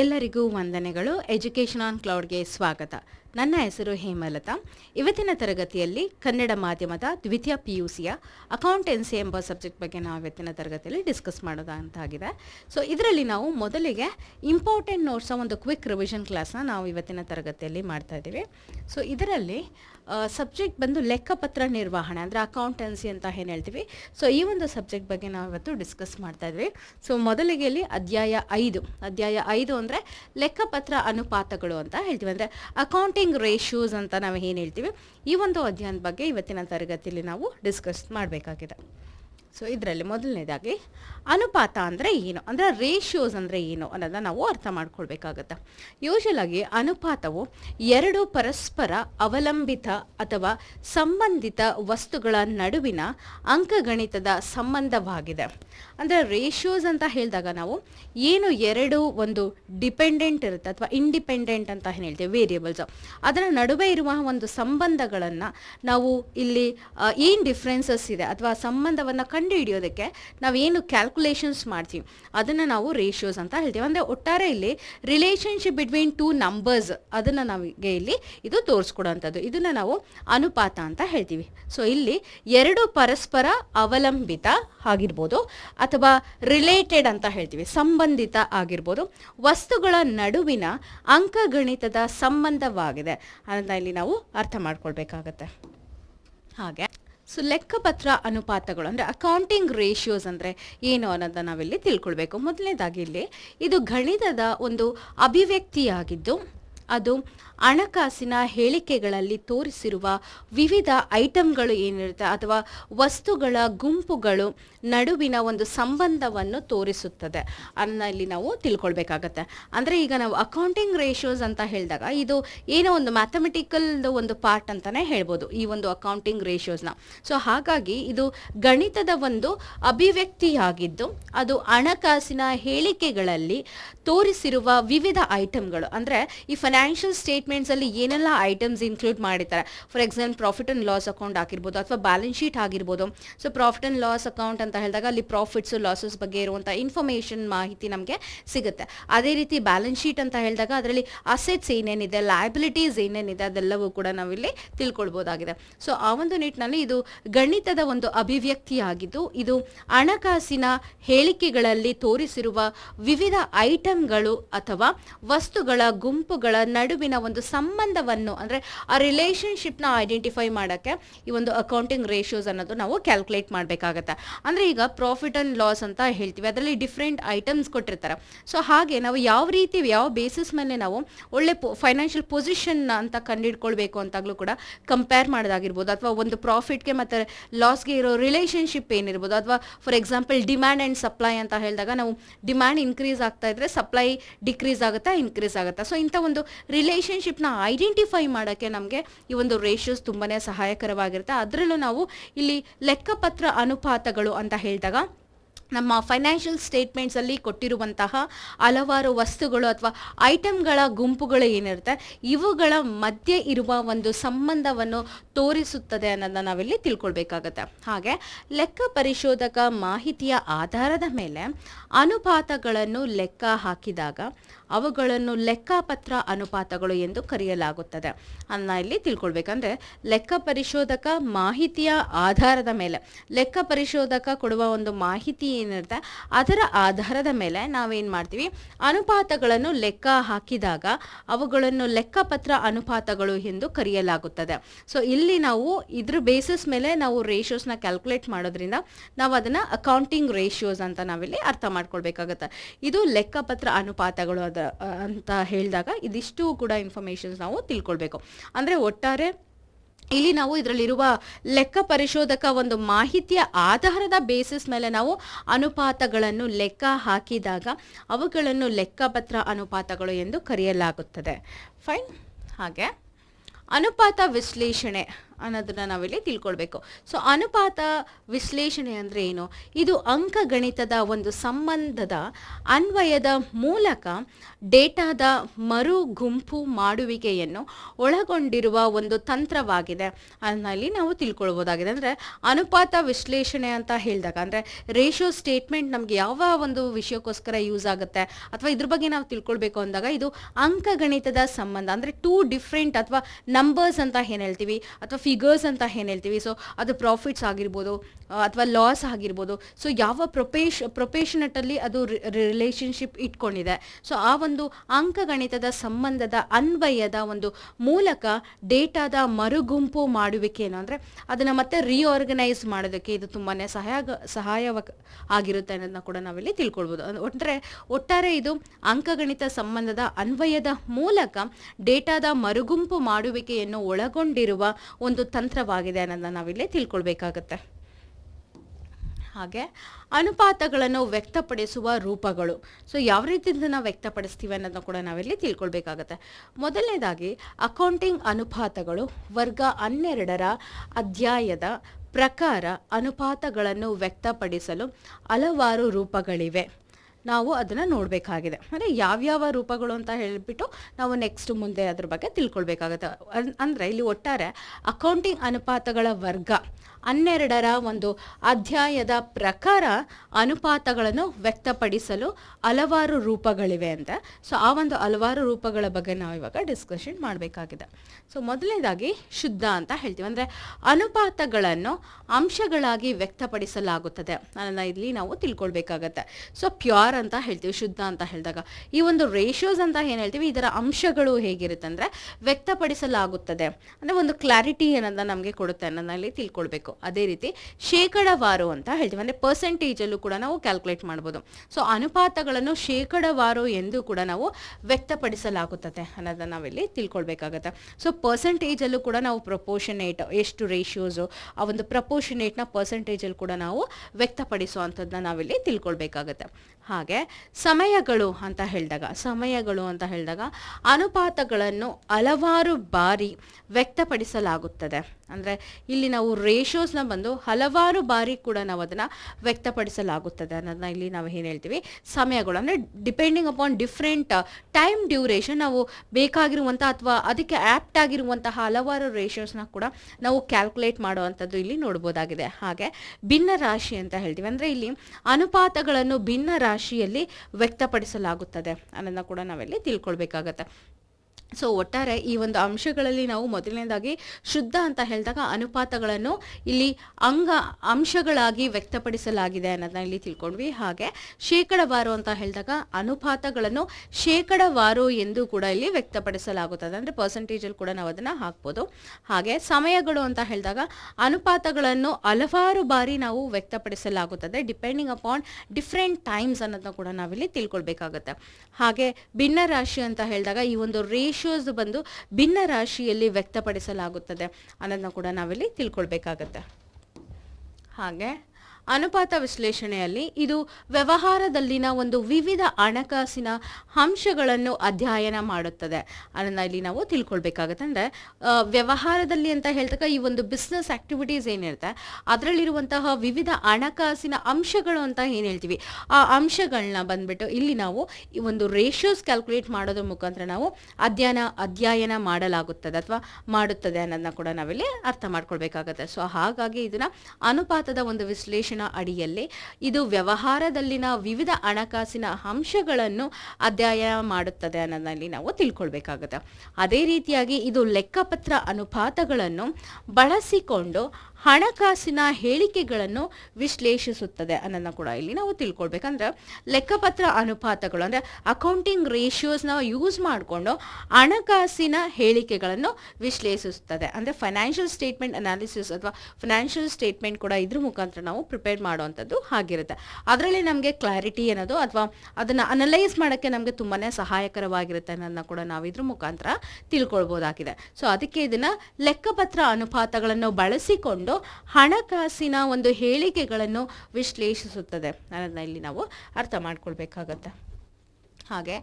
ಎಲ್ಲರಿಗೂ ವಂದನೆಗಳು. Education on ಕ್ಲೌಡ್ಗೆ ಸ್ವಾಗತ. ನನ್ನ ಹೆಸರು ಹೇಮಲತಾ. ಇವತ್ತಿನ ತರಗತಿಯಲ್ಲಿ ಕನ್ನಡ ಮಾಧ್ಯಮದ ದ್ವಿತೀಯ ಪಿ ಯು ಸಿಯ ಅಕೌಂಟೆನ್ಸಿ ಎಂಬ ಸಬ್ಜೆಕ್ಟ್ ಬಗ್ಗೆ ನಾವು ಇವತ್ತಿನ ತರಗತಿಯಲ್ಲಿ ಡಿಸ್ಕಸ್ ಮಾಡೋದಂತಾಗಿದೆ ಸೊ ಇದರಲ್ಲಿ ನಾವು ಮೊದಲಿಗೆ ಇಂಪಾರ್ಟೆಂಟ್ ನೋಟ್ಸ್ನ ಒಂದು ಕ್ವಿಕ್ ರಿವಿಷನ್ ಕ್ಲಾಸ್ನ ನಾವು ಇವತ್ತಿನ ತರಗತಿಯಲ್ಲಿ ಮಾಡ್ತಾ ಇದ್ದೀವಿ. ಸೊ ಇದರಲ್ಲಿ ಸಬ್ಜೆಕ್ಟ್ ಬಂದು ಲೆಕ್ಕಪತ್ರ ನಿರ್ವಹಣೆ, ಅಂದರೆ ಅಕೌಂಟೆನ್ಸಿ ಅಂತ ಏನು ಹೇಳ್ತೀವಿ. ಸೊ ಈ ಒಂದು ಸಬ್ಜೆಕ್ಟ್ ಬಗ್ಗೆ ನಾವು ಇವತ್ತು ಡಿಸ್ಕಸ್ ಮಾಡ್ತಾ ಇದ್ವಿ. ಸೊ ಮೊದಲಿಗೆ ಇಲ್ಲಿ ಅಧ್ಯಾಯ ಐದು. ಅಧ್ಯಾಯ ಐದು ಅಂದರೆ ಲೆಕ್ಕಪತ್ರ ಅನುಪಾತಗಳು ಅಂತ ಹೇಳ್ತೀವಿ. ಅಂದರೆ ಅಕೌಂಟಿಂಗ್ ರೇಷ್ಯೂಸ್ ಅಂತ ನಾವು ಏನು ಹೇಳ್ತೀವಿ. ಈ ಒಂದು ಅಧ್ಯಯನದ ಬಗ್ಗೆ ಇವತ್ತಿನ ತರಗತಿಯಲ್ಲಿ ನಾವು ಡಿಸ್ಕಸ್ ಮಾಡಬೇಕಾಗಿದೆ. ಸೊ ಇದರಲ್ಲಿ ಮೊದಲನೇದಾಗಿ ಅನುಪಾತ ಅಂದರೆ ಏನು? ಅಂದರೆ ರೇಷಿಯೋಸ್ ಅಂದರೆ ಏನು ಅನ್ನೋದನ್ನ ನಾವು ಅರ್ಥ ಮಾಡ್ಕೊಳ್ಬೇಕಾಗತ್ತೆ. ಆಗಿ ಅನುಪಾತವು ಎರಡು ಪರಸ್ಪರ ಅವಲಂಬಿತ ಅಥವಾ ಸಂಬಂಧಿತ ವಸ್ತುಗಳ ನಡುವಿನ ಅಂಕಗಣಿತದ ಸಂಬಂಧವಾಗಿದೆ. ಅಂದರೆ ರೇಷಿಯೋಸ್ ಅಂತ ಹೇಳಿದಾಗ ನಾವು ಏನು ಎರಡು ಒಂದು ಡಿಪೆಂಡೆಂಟ್ ಇರುತ್ತೆ ಅಥವಾ ಇಂಡಿಪೆಂಡೆಂಟ್ ಅಂತ ಏನು ಹೇಳ್ತೀವಿ ವೇರಿಯೇಬಲ್ಸ್ ಅದರ ನಡುವೆ ಇರುವ ಒಂದು ಸಂಬಂಧಗಳನ್ನು ನಾವು ಇಲ್ಲಿ ಏನು ಡಿಫ್ರೆನ್ಸಸ್ ಇದೆ ಅಥವಾ ಸಂಬಂಧವನ್ನು ಕಂಡುಹಿಡಿಯೋದಕ್ಕೆ ನಾವೇನು ಕ್ಯಾಲ್ಕುಲೇಷನ್ಸ್ ಮಾಡ್ತೀವಿ. ಅದನ್ನು ನಾವು ರೇಷಿಯೋಸ್ ಅಂತ ಹೇಳ್ತೀವಿ. ಅಂದರೆ ಒಟ್ಟಾರೆ ಇಲ್ಲಿ ರಿಲೇಷನ್ಶಿಪ್ ಬಿಟ್ವೀನ್ ಟೂ ನಂಬರ್ಸ್ ಅದನ್ನು ನಮಗೆ ಇಲ್ಲಿ ಇದು ತೋರಿಸ್ಕೊಡೋವಂಥದ್ದು ಇದನ್ನು ನಾವು ಅನುಪಾತ ಅಂತ ಹೇಳ್ತೀವಿ. ಸೊ ಇಲ್ಲಿ ಎರಡು ಪರಸ್ಪರ ಅವಲಂಬಿತ ಆಗಿರ್ಬೋದು ಅಥವಾ ರಿಲೇಟೆಡ್ ಅಂತ ಹೇಳ್ತೀವಿ. ಸಂಬಂಧಿತ ಆಗಿರ್ಬೋದು. ವಸ್ತುಗಳ ನಡುವಿನ ಅಂಕಗಣಿತದ ಸಂಬಂಧವಾಗಿದೆ ಅದನ್ನು ಇಲ್ಲಿ ನಾವು ಅರ್ಥ ಮಾಡ್ಕೊಳ್ಬೇಕಾಗತ್ತೆ. ಹಾಗೆ. ಸೊ ಲೆಕ್ಕಪತ್ರ ಅನುಪಾತಗಳು ಅಂದರೆ ಅಕೌಂಟಿಂಗ್ ರೇಷಿಯೋಸ್ ಅಂದರೆ ಏನು ಅನ್ನೋದನ್ನ ನಾವಿಲ್ಲಿ ತಿಳ್ಕೊಳ್ಬೇಕು. ಮೊದಲನೇದಾಗಿ ಇಲ್ಲಿ, ಇದು ಗಣಿತದ ಒಂದು ಅಭಿವ್ಯಕ್ತಿಯಾಗಿದ್ದು ಅದು ಹಣಕಾಸಿನ ಹೇಳಿಕೆಗಳಲ್ಲಿ ತೋರಿಸಿರುವ ವಿವಿಧ ಐಟಮ್ಗಳು ಏನಿರುತ್ತೆ ಅಥವಾ ವಸ್ತುಗಳ ಗುಂಪುಗಳು ನಡುವಿನ ಒಂದು ಸಂಬಂಧವನ್ನು ತೋರಿಸುತ್ತದೆ. ಅನ್ನಲ್ಲಿ ನಾವು ತಿಳ್ಕೊಳ್ಬೇಕಾಗತ್ತೆ. ಅಂದರೆ ಈಗ ನಾವು ಅಕೌಂಟಿಂಗ್ ರೇಷಿಯೋಸ್ ಅಂತ ಹೇಳಿದಾಗ ಇದು ಏನೋ ಒಂದು ಮ್ಯಾಥಮೆಟಿಕಲ್ ಒಂದು ಪಾರ್ಟ್ ಅಂತಲೇ ಹೇಳ್ಬೋದು ಈ ಒಂದು ಅಕೌಂಟಿಂಗ್ ರೇಷಿಯೋಸ್ನ ಸೊ ಹಾಗಾಗಿ ಇದು ಗಣಿತದ ಒಂದು ಅಭಿವ್ಯಕ್ತಿಯಾಗಿದ್ದು ಅದು ಹಣಕಾಸಿನ ಹೇಳಿಕೆಗಳಲ್ಲಿ ತೋರಿಸಿರುವ ವಿವಿಧ ಐಟಮ್ಗಳು ಅಂದರೆ ಈ ಫೈನಾನ್ಷಿಯಲ್ ಸ್ಟೇಟ್ಮೆಂಟ್ಸ್ ಅಲ್ಲಿ ಏನೆಲ್ಲ ಐಟಮ್ಸ್ ಇನ್ಕ್ಲೂಡ್ ಮಾಡಿರ್ತಾರೆ? For example profit and loss account ಆಗಿರ್ಬೋದು ಅಥವಾ ಬ್ಯಾಲೆನ್ಸ್ ಶೀಟ್ ಆಗಿರ್ಬೋದು so profit and loss account ಅಂತ ಹೇಳಿದಾಗ ಅಲ್ಲಿ ಪ್ರಾಫಿಟ್ಸ್ ಲಾಸಸ್ ಬಗ್ಗೆ ಇರುವಂಥ ಇನ್ಫಾರ್ಮೇಶನ್ ಮಾಹಿತಿ ನಮಗೆ ಸಿಗುತ್ತೆ. ಅದೇ ರೀತಿ ಬ್ಯಾಲೆನ್ಸ್ ಶೀಟ್ ಅಂತ ಹೇಳಿದಾಗ ಅದರಲ್ಲಿ ಅಸೆಟ್ಸ್ ಏನೇನಿದೆ ಲಯಬಿಲಿಟೀಸ್ ಏನೇನಿದೆ ಅದೆಲ್ಲವೂ ಕೂಡ ನಾವಿಲ್ಲಿ ತಿಳ್ಕೊಳ್ಬೋದಾಗಿದೆ. ಸೊ ಆ ಒಂದು ನಿಟ್ಟಿನಲ್ಲಿ ಇದು ಗಣಿತದ ಒಂದು ಅಭಿವ್ಯಕ್ತಿಯಾಗಿದ್ದು, ಇದು ಹಣಕಾಸಿನ ಹೇಳಿಕೆಗಳಲ್ಲಿ ತೋರಿಸಿರುವ ವಿವಿಧ ಐಟಮ್ಗಳು ಅಥವಾ ವಸ್ತುಗಳ ಗುಂಪುಗಳ ನಡುವಿನ ಒಂದು ಸಂಬಂಧವನ್ನು, ಅಂದರೆ ಆ ರಿಲೇಶನ್ಶಿಪ್ನ ಐಡೆಂಟಿಫೈ ಮಾಡೋಕ್ಕೆ ಈ ಒಂದು ಅಕೌಂಟಿಂಗ್ ರೇಷಿಯೋಸ್ ಅನ್ನೋದು ನಾವು ಕ್ಯಾಲ್ಕುಲೇಟ್ ಮಾಡಬೇಕಾಗತ್ತೆ. ಅಂದರೆ ಈಗ ಪ್ರಾಫಿಟ್ ಆ್ಯಂಡ್ ಲಾಸ್ ಅಂತ ಹೇಳ್ತೀವಿ, ಅದರಲ್ಲಿ ಡಿಫ್ರೆಂಟ್ ಐಟಮ್ಸ್ ಕೊಟ್ಟಿರ್ತಾರೆ. ಸೊ ಹಾಗೆ ನಾವು ಯಾವ ರೀತಿ, ಯಾವ ಬೇಸಿಸ್ ಮೇಲೆ ನಾವು ಒಳ್ಳೆ ಫೈನಾನ್ಷಿಯಲ್ ಪೊಸಿಷನ್ ಅಂತ ಕಂಡುಹಿಡ್ಕೊಳ್ಬೇಕು ಅಂತಾಗಲೂ ಕೂಡ ಕಂಪೇರ್ ಮಾಡೋದಾಗಿರ್ಬೋದು. ಅಥವಾ ಒಂದು ಪ್ರಾಫಿಟ್ಗೆ ಮತ್ತು ಲಾಸ್ಗೆ ಇರೋ ರಿಲೇಷನ್ಶಿಪ್ ಏನಿರ್ಬೋದು. ಅಥವಾ for example demand and supply ಅಂತ ಹೇಳಿದಾಗ ನಾವು ಡಿಮ್ಯಾಂಡ್ ಇನ್ಕ್ರೀಸ್ ಆಗ್ತಾ ಇದ್ರೆ ಸಪ್ಲೈ ಡಿಕ್ರೀಸ್ ಆಗುತ್ತಾ ಇನ್ಕ್ರೀಸ್ ಆಗುತ್ತಾ. ಸೊ ಇಂಥ ಒಂದು ರಿಲೇಶನ್ಶಿಪ್ನ ಐಡೆಂಟಿಫೈ ಮಾಡೋಕ್ಕೆ ನಮಗೆ ಈ ಒಂದು ರೇಷಿಯೋಸ್ ತುಂಬಾ ಸಹಾಯಕರವಾಗಿರುತ್ತೆ. ಅದರಲ್ಲೂ ನಾವು ಇಲ್ಲಿ ಲೆಕ್ಕಪತ್ರ ಅನುಪಾತಗಳು ಅಂತ ಹೇಳಿದಾಗ, ನಮ್ಮ ಫೈನಾನ್ಷಿಯಲ್ ಸ್ಟೇಟ್ಮೆಂಟ್ಸಲ್ಲಿ ಕೊಟ್ಟಿರುವಂತಹ ಹಲವಾರು ವಸ್ತುಗಳು ಅಥವಾ ಐಟಮ್ಗಳ ಗುಂಪುಗಳು ಏನಿರುತ್ತೆ, ಇವುಗಳ ಮಧ್ಯೆ ಇರುವ ಒಂದು ಸಂಬಂಧವನ್ನು ತೋರಿಸುತ್ತದೆ ಅನ್ನೋದನ್ನ ನಾವಿಲ್ಲಿ ತಿಳ್ಕೊಳ್ಬೇಕಾಗತ್ತೆ. ಹಾಗೆ ಲೆಕ್ಕ ಪರಿಶೋಧಕ ಮಾಹಿತಿಯ ಆಧಾರದ ಮೇಲೆ ಅನುಪಾತಗಳನ್ನು ಲೆಕ್ಕ ಹಾಕಿದಾಗ ಅವುಗಳನ್ನು ಲೆಕ್ಕಪತ್ರ ಅನುಪಾತಗಳು ಎಂದು ಕರೆಯಲಾಗುತ್ತದೆ. ಅನ್ನ ಇಲ್ಲಿ ತಿಳ್ಕೊಳ್ಬೇಕಂದ್ರೆ ಲೆಕ್ಕ ಪರಿಶೋಧಕ ಮಾಹಿತಿಯ ಆಧಾರದ ಮೇಲೆ, ಲೆಕ್ಕ ಪರಿಶೋಧಕ ಕೊಡುವ ಒಂದು ಮಾಹಿತಿ ಏನಿರುತ್ತೆ ಅದರ ಆಧಾರದ ಮೇಲೆ ನಾವೇನು ಮಾಡ್ತೀವಿ? ಅನುಪಾತಗಳನ್ನು ಲೆಕ್ಕ ಹಾಕಿದಾಗ ಅವುಗಳನ್ನು ಲೆಕ್ಕಪತ್ರ ಅನುಪಾತಗಳು ಎಂದು ಕರೆಯಲಾಗುತ್ತದೆ. ಸೊ ಇಲ್ಲಿ ನಾವು ಇದ್ರ ಬೇಸಿಸ್ ಮೇಲೆ ನಾವು ರೇಷಿಯೋಸ್ನ ಕ್ಯಾಲ್ಕುಲೇಟ್ ಮಾಡೋದ್ರಿಂದ ನಾವು ಅದನ್ನು ಅಕೌಂಟಿಂಗ್ ರೇಷಿಯೋಸ್ ಅಂತ ನಾವಿಲ್ಲಿ ಅರ್ಥ ಮಾಡ್ಕೊಳ್ಬೇಕಾಗತ್ತೆ. ಇದು ಲೆಕ್ಕಪತ್ರ ಅನುಪಾತಗಳು ಅಂತ ಹೇಳಿದಾಗ ಇದಿಷ್ಟು ಕೂಡ ಇನ್ಫಾರ್ಮೇಷನ್ಸ್ ನಾವು ತಿಳ್ಕೊಳ್ಬೇಕು. ಅಂದರೆ ಒಟ್ಟಾರೆ ಇಲ್ಲಿ ನಾವು ಇದರಲ್ಲಿರುವ ಲೆಕ್ಕ ಪರಿಶೋಧಕ ಒಂದು ಮಾಹಿತಿಯ ಆಧಾರದ ಬೇಸಿಸ್ ಮೇಲೆ ನಾವು ಅನುಪಾತಗಳನ್ನು ಲೆಕ್ಕ ಹಾಕಿದಾಗ ಅವುಗಳನ್ನು ಲೆಕ್ಕಪತ್ರ ಅನುಪಾತಗಳು ಎಂದು ಕರೆಯಲಾಗುತ್ತದೆ. ಫೈನ್ ಹಾಗೆ. ಅನುಪಾತ ವಿಶ್ಲೇಷಣೆ. ಅನ್ನೋದನ್ನ ನಾವಿಲ್ಲಿ ತಿಳ್ಕೊಳ್ಬೇಕು. ಸೊ ಅನುಪಾತ ವಿಶ್ಲೇಷಣೆ ಅಂದರೆ ಏನು? ಇದು ಅಂಕಗಣಿತದ ಒಂದು ಸಂಬಂಧದ ಅನ್ವಯದ ಮೂಲಕ ಡೇಟಾದ ಮರು ಗುಂಪು ಮಾಡುವಿಕೆಯನ್ನು ಒಳಗೊಂಡಿರುವ ಒಂದು ತಂತ್ರವಾಗಿದೆ. ಅನ್ನಲ್ಲಿ ನಾವು ತಿಳ್ಕೊಳ್ಬೋದಾಗಿದೆ. ಅಂದರೆ ಅನುಪಾತ ವಿಶ್ಲೇಷಣೆ ಅಂತ ಹೇಳಿದಾಗ ಅಂದರೆ ರೇಷಿಯೋ ಸ್ಟೇಟ್ಮೆಂಟ್ ನಮಗೆ ಯಾವ ಒಂದು ವಿಷಯಕ್ಕೋಸ್ಕರ ಯೂಸ್ ಆಗುತ್ತೆ? ಅಥವಾ ಇದ್ರ ಬಗ್ಗೆ ನಾವು ತಿಳ್ಕೊಳ್ಬೇಕು ಅಂದಾಗ ಇದು ಅಂಕಗಣಿತದ ಸಂಬಂಧ. ಅಂದರೆ ಟೂ ಡಿಫ್ರೆಂಟ್ ಅಥವಾ ನಂಬರ್ಸ್ ಅಂತ ಏನು ಹೇಳ್ತೀವಿ? ಅಥವಾ ಫಿಗರ್ಸ್ ಅಂತ ಏನು ಹೇಳ್ತೀವಿ? ಸೊ ಅದು ಪ್ರಾಫಿಟ್ಸ್ ಆಗಿರ್ಬೋದು ಅಥವಾ ಲಾಸ್ ಆಗಿರ್ಬೋದು. ಸೊ ಯಾವ ಪ್ರೊಪೇಶ್ ಪ್ರೊಪೇಷನಟಲ್ಲಿ ಅದು ರಿಲೇಷನ್ಶಿಪ್ ಇಟ್ಕೊಂಡಿದೆ. ಸೊ ಆ ಒಂದು ಅಂಕಗಣಿತದ ಸಂಬಂಧದ ಅನ್ವಯದ ಒಂದು ಮೂಲಕ ಡೇಟಾದ ಮರುಗುಂಪು ಮಾಡುವಿಕೆ ಏನು ಅಂದರೆ, ಅದನ್ನು ಮತ್ತೆ ರೀಆರ್ಗನೈಸ್ ಮಾಡೋದಕ್ಕೆ ಇದು ತುಂಬಾ ಸಹಾಯ ಸಹಾಯ ಆಗಿರುತ್ತೆ ಅನ್ನೋದನ್ನ ಕೂಡ ನಾವಿಲ್ಲಿ ತಿಳ್ಕೊಳ್ಬೋದು. ಅಂದರೆ ಒಟ್ಟಾರೆ ಇದು ಅಂಕಗಣಿತ ಸಂಬಂಧದ ಅನ್ವಯದ ಮೂಲಕ ಡೇಟಾದ ಮರುಗುಂಪು ಮಾಡುವಿಕೆಯನ್ನು ಒಳಗೊಂಡಿರುವ ಒಂದು ತಂತ್ರವಾಗಿದೆ ಅನ್ನೋದನ್ನ ನಾವಿಲ್ಲಿ ತಿಳ್ಕೊಳ್ಬೇಕಾಗತ್ತೆ. ಹಾಗೆ ಅನುಪಾತಗಳನ್ನು ವ್ಯಕ್ತಪಡಿಸುವ ರೂಪಗಳು. ಸೊ ಯಾವ ರೀತಿಯಿಂದ ನಾವು ವ್ಯಕ್ತಪಡಿಸ್ತೀವಿ ಅನ್ನೋದನ್ನ ಕೂಡ ನಾವಿಲ್ಲಿ ತಿಳ್ಕೊಳ್ಬೇಕಾಗತ್ತೆ. ಮೊದಲನೇದಾಗಿ ಅಕೌಂಟಿಂಗ್ ಅನುಪಾತಗಳು ವರ್ಗ ಹನ್ನೆರಡರ ಅಧ್ಯಾಯದ ಪ್ರಕಾರ ಅನುಪಾತಗಳನ್ನು ವ್ಯಕ್ತಪಡಿಸಲು ಹಲವಾರು ರೂಪಗಳಿವೆ. ನಾವು ಅದನ್ನು ನೋಡಬೇಕಾಗಿದೆ. ಅಂದರೆ ಯಾವ್ಯಾವ ರೂಪಗಳು ಅಂತ ಹೇಳಿಬಿಟ್ಟು ನಾವು ನೆಕ್ಸ್ಟ್ ಮುಂದೆ ಅದ್ರ ಬಗ್ಗೆ ತಿಳ್ಕೊಳ್ಬೇಕಾಗತ್ತೆ. ಅಂದರೆ ಇಲ್ಲಿ ಒಟ್ಟಾರೆ ಅಕೌಂಟಿಂಗ್ ಅನುಪಾತಗಳ ವರ್ಗ ಹನ್ನೆರಡರ ಒಂದು ಅಧ್ಯಾಯದ ಪ್ರಕಾರ ಅನುಪಾತಗಳನ್ನು ವ್ಯಕ್ತಪಡಿಸಲು ಹಲವಾರು ರೂಪಗಳಿವೆ ಅಂತ. ಸೊ ಆ ಒಂದು ಹಲವಾರು ರೂಪಗಳ ಬಗ್ಗೆ ನಾವು ಇವಾಗ ಡಿಸ್ಕಷನ್ ಮಾಡಬೇಕಾಗಿದೆ. ಸೊ ಮೊದಲನೇದಾಗಿ ಶುದ್ಧ ಅಂತ ಹೇಳ್ತೀವಿ. ಅಂದರೆ ಅನುಪಾತಗಳನ್ನು ಅಂಶಗಳಾಗಿ ವ್ಯಕ್ತಪಡಿಸಲಾಗುತ್ತದೆ. ಅದನ್ನು ಇಲ್ಲಿ ನಾವು ತಿಳ್ಕೊಳ್ಬೇಕಾಗತ್ತೆ. ಸೊ ಪ್ಯೂರ್ ಅಂತ ಹೇಳ್ತೀವಿ, ಶುದ್ಧ ಅಂತ ಹೇಳಿದಾಗ. ಈ ಒಂದು ರೇಷಿಯೋಸ್ ಅಂತ ಏನು ಹೇಳ್ತೀವಿ? ಇದರ ಅಂಶಗಳು ಹೇಗಿರುತ್ತೆ ಅಂದರೆ ವ್ಯಕ್ತಪಡಿಸಲಾಗುತ್ತದೆ. ಅಂದರೆ ಒಂದು ಕ್ಲಾರಿಟಿ ಏನಂತ ನಮಗೆ ಕೊಡುತ್ತೆ ಅನ್ನೋದನ್ನ ಇಲ್ಲಿ ತಿಳ್ಕೊಳ್ಬೇಕು. ಅದೇ ರೀತಿ ಶೇಕಡವಾರು ಅಂತ ಹೇಳ್ತೀವಿ. ಅಂದರೆ ಪರ್ಸೆಂಟೇಜಲ್ಲೂ ಕೂಡ ನಾವು ಕ್ಯಾಲ್ಕುಲೇಟ್ ಮಾಡ್ಬೋದು. ಸೊ ಅನುಪಾತಗಳನ್ನು ಶೇಕಡವಾರು ಎಂದು ಕೂಡ ನಾವು ವ್ಯಕ್ತಪಡಿಸಲಾಗುತ್ತದೆ ಅನ್ನೋದನ್ನ ನಾವಿಲ್ಲಿ ತಿಳ್ಕೊಳ್ಬೇಕಾಗತ್ತೆ. ಸೊ ಪರ್ಸೆಂಟೇಜಲ್ಲೂ ಕೂಡ ನಾವು ಪ್ರಪೋರ್ಷನೇಟ್ ಎಷ್ಟು ರೇಷಿಯೋಸು ಆ ಒಂದು ಪ್ರಪೋರ್ಷನೇಟ್ನ ಪರ್ಸೆಂಟೇಜಲ್ಲಿ ಕೂಡ ನಾವು ವ್ಯಕ್ತಪಡಿಸುವಂಥದ್ದನ್ನ ನಾವಿಲ್ಲಿ ತಿಳ್ಕೊಳ್ಬೇಕಾಗತ್ತೆ. ಹಾಗೆ ಸಮಯಗಳು ಅಂತ ಹೇಳಿದಾಗ, ಸಮಯಗಳು ಅಂತ ಹೇಳಿದಾಗ ಅನುಪಾತಗಳನ್ನು ಹಲವಾರು ಬಾರಿ ವ್ಯಕ್ತಪಡಿಸಲಾಗುತ್ತದೆ. ಅಂದರೆ ಇಲ್ಲಿ ನಾವು ರೇಷಿಯೋಸ್ನ ಬಂದು ಹಲವಾರು ಬಾರಿ ಕೂಡ ನಾವು ಅದನ್ನು ವ್ಯಕ್ತಪಡಿಸಲಾಗುತ್ತದೆ ಅನ್ನೋದನ್ನ ಇಲ್ಲಿ ನಾವು ಏನು ಹೇಳ್ತೀವಿ? ಸಮಯಗಳು. ಅಂದರೆ depending upon different time duration ನಾವು ಬೇಕಾಗಿರುವಂಥ ಅಥವಾ ಅದಕ್ಕೆ ಆ್ಯಪ್ಟ್ ಆಗಿರುವಂತಹ ಹಲವಾರು ರೇಷೋಸ್ನ ಕೂಡ ನಾವು ಕ್ಯಾಲ್ಕುಲೇಟ್ ಮಾಡುವಂಥದ್ದು ಇಲ್ಲಿ ನೋಡ್ಬೋದಾಗಿದೆ. ಹಾಗೆ ಭಿನ್ನ ರಾಶಿ ಅಂತ ಹೇಳ್ತೀವಿ. ಅಂದರೆ ಇಲ್ಲಿ ಅನುಪಾತಗಳನ್ನು ಭಿನ್ನ ರಾಶಿಯಲ್ಲಿ ವ್ಯಕ್ತಪಡಿಸಲಾಗುತ್ತದೆ ಅನ್ನೋದನ್ನ ಕೂಡ ನಾವಿಲ್ಲಿ ತಿಳ್ಕೊಳ್ಬೇಕಾಗತ್ತೆ. ಸೊ ಒಟ್ಟಾರೆ ಈ ಒಂದು ಅಂಶಗಳಲ್ಲಿ ನಾವು ಮೊದಲನೇದಾಗಿ ಶುದ್ಧ ಅಂತ ಹೇಳಿದಾಗ ಅನುಪಾತಗಳನ್ನು ಇಲ್ಲಿ ಅಂಗ ಅಂಶಗಳಾಗಿ ವ್ಯಕ್ತಪಡಿಸಲಾಗಿದೆ ಅನ್ನೋದನ್ನ ಇಲ್ಲಿ ತಿಳ್ಕೊಂಡ್ವಿ. ಹಾಗೆ ಶೇಕಡವಾರು ಅಂತ ಹೇಳಿದಾಗ ಅನುಪಾತಗಳನ್ನು ಶೇಕಡವಾರು ಎಂದು ಕೂಡ ಇಲ್ಲಿ ವ್ಯಕ್ತಪಡಿಸಲಾಗುತ್ತದೆ. ಅಂದರೆ ಪರ್ಸೆಂಟೇಜಲ್ಲಿ ಕೂಡ ನಾವು ಅದನ್ನು ಹಾಕ್ಬೋದು. ಹಾಗೆ ಸಮಯಗಳು ಅಂತ ಹೇಳಿದಾಗ ಅನುಪಾತಗಳನ್ನು ಹಲವಾರು ಬಾರಿ ನಾವು ವ್ಯಕ್ತಪಡಿಸಲಾಗುತ್ತದೆ. ಡಿಪೆಂಡಿಂಗ್ ಅಪಾನ್ ಡಿಫ್ರೆಂಟ್ ಟೈಮ್ಸ್ ಅನ್ನೋದನ್ನ ಕೂಡ ನಾವಿಲ್ಲಿ ತಿಳ್ಕೊಳ್ಬೇಕಾಗುತ್ತೆ. ಹಾಗೆ ಭಿನ್ನ ರಾಶಿ ಅಂತ ಹೇಳಿದಾಗ ಈ ಒಂದು ರೇಷಿಯೋಸ್ ಬಂದು ಭಿನ್ನ ರಾಶಿಯಲ್ಲಿ ವ್ಯಕ್ತಪಡಿಸಲಾಗುತ್ತದೆ. ಅನ್ನೋದನ್ನ ಕೂಡ ನಾವಿಲ್ಲಿ ತಿಳ್ಕೊಳ್ಬೇಕಾಗತ್ತೆ. ಹಾಗೆ ಅನುಪಾತ ವಿಶ್ಲೇಷಣೆಯಲ್ಲಿ ಇದು ವ್ಯವಹಾರದಲ್ಲಿನ ಒಂದು ವಿವಿಧ ಹಣಕಾಸಿನ ಅಂಶಗಳನ್ನು ಅಧ್ಯಯನ ಮಾಡುತ್ತದೆ. ಅದನ್ನು ಇಲ್ಲಿ ನಾವು ತಿಳ್ಕೊಳ್ಬೇಕಾಗತ್ತೆ ಅಂದರೆ ವ್ಯವಹಾರದಲ್ಲಿ ಅಂತ ಹೇಳ್ತಕ್ಕ ಈ ಒಂದು ಬಿಸ್ನೆಸ್ ಆಕ್ಟಿವಿಟೀಸ್ ಏನಿರುತ್ತೆ ಅದರಲ್ಲಿರುವಂತಹ ವಿವಿಧ ಹಣಕಾಸಿನ ಅಂಶಗಳು ಅಂತ ಏನು ಹೇಳ್ತೀವಿ, ಆ ಅಂಶಗಳನ್ನ ಬಂದ್ಬಿಟ್ಟು ಇಲ್ಲಿ ನಾವು ಈ ಒಂದು ರೇಷಿಯೋಸ್ ಕ್ಯಾಲ್ಕುಲೇಟ್ ಮಾಡೋದ್ರ ಮುಖಾಂತರ ನಾವು ಅಧ್ಯಯನ ಅಧ್ಯಯನ ಮಾಡಲಾಗುತ್ತದೆ ಅಥವಾ ಮಾಡುತ್ತದೆ ಅನ್ನೋದನ್ನ ಕೂಡ ನಾವಿಲ್ಲಿ ಅರ್ಥ ಮಾಡ್ಕೊಳ್ಬೇಕಾಗತ್ತೆ. ಸೊ ಹಾಗಾಗಿ ಇದನ್ನ ಅನುಪಾತದ ಒಂದು ವಿಶ್ಲೇಷಣಾ ಅಡಿಯಲ್ಲಿ ಇದು ವ್ಯವಹಾರದಲ್ಲಿನ ವಿವಿಧ ಹಣಕಾಸಿನ ಅಂಶಗಳನ್ನು ಅಧ್ಯಯನ ಮಾಡುತ್ತದೆ ಅನ್ನೋದಲ್ಲಿ ನಾವು ತಿಳ್ಕೊಳ್ಬೇಕಾಗುತ್ತೆ. ಅದೇ ರೀತಿಯಾಗಿ ಇದು ಲೆಕ್ಕಪತ್ರ ಅನುಪಾತಗಳನ್ನು ಬಳಸಿಕೊಂಡು ಹಣಕಾಸಿನ ಹೇಳಿಕೆಗಳನ್ನು ವಿಶ್ಲೇಷಿಸುತ್ತದೆ ಅನ್ನೋದನ್ನ ಕೂಡ ಇಲ್ಲಿ ನಾವು ತಿಳ್ಕೊಳ್ಬೇಕಂದ್ರೆ ಲೆಕ್ಕಪತ್ರ ಅನುಪಾತಗಳು, ಅಂದರೆ ಅಕೌಂಟಿಂಗ್ ರೇಷಿಯೋಸ್ನ ಯೂಸ್ ಮಾಡಿಕೊಂಡು ಹಣಕಾಸಿನ ಹೇಳಿಕೆಗಳನ್ನು ವಿಶ್ಲೇಷಿಸುತ್ತದೆ. ಅಂದರೆ ಫೈನಾನ್ಷಿಯಲ್ ಸ್ಟೇಟ್ಮೆಂಟ್ ಅನಾಲಿಸಿಸ್ ಅಥವಾ ಫೈನಾನ್ಷಿಯಲ್ ಸ್ಟೇಟ್ಮೆಂಟ್ ಕೂಡ ಇದ್ರ ಮುಖಾಂತರ ನಾವು ಪ್ರಿಪೇರ್ ಮಾಡುವಂಥದ್ದು ಆಗಿರುತ್ತೆ ಅದರಲ್ಲಿ ನಮಗೆ ಕ್ಲಾರಿಟಿ ಅನ್ನೋದು ಅಥವಾ ಅದನ್ನು ಅನಲೈಸ್ ಮಾಡೋಕ್ಕೆ ನಮಗೆ ತುಂಬಾ ಸಹಾಯಕರವಾಗಿರುತ್ತೆ ಅನ್ನೋದನ್ನ ಕೂಡ ನಾವು ಇದ್ರ ಮುಖಾಂತರ ತಿಳ್ಕೊಳ್ಬೋದಾಗಿದೆ. ಸೊ ಅದಕ್ಕೆ ಇದನ್ನು ಲೆಕ್ಕಪತ್ರ ಅನುಪಾತಗಳನ್ನು ಬಳಸಿಕೊಂಡು ಹಣಕಾಸಿನ ಒಂದು ಹೇಳಿಕೆಗಳನ್ನು ವಿಶ್ಲೇಷಿಸುತ್ತದೆ. ಅನ್ನೋದನ್ನ ಇಲ್ಲಿ ನಾವು ಅರ್ಥ ಮಾಡ್ಕೊಳ್ಬೇಕಾಗತ್ತೆ. ಹಾಗೆ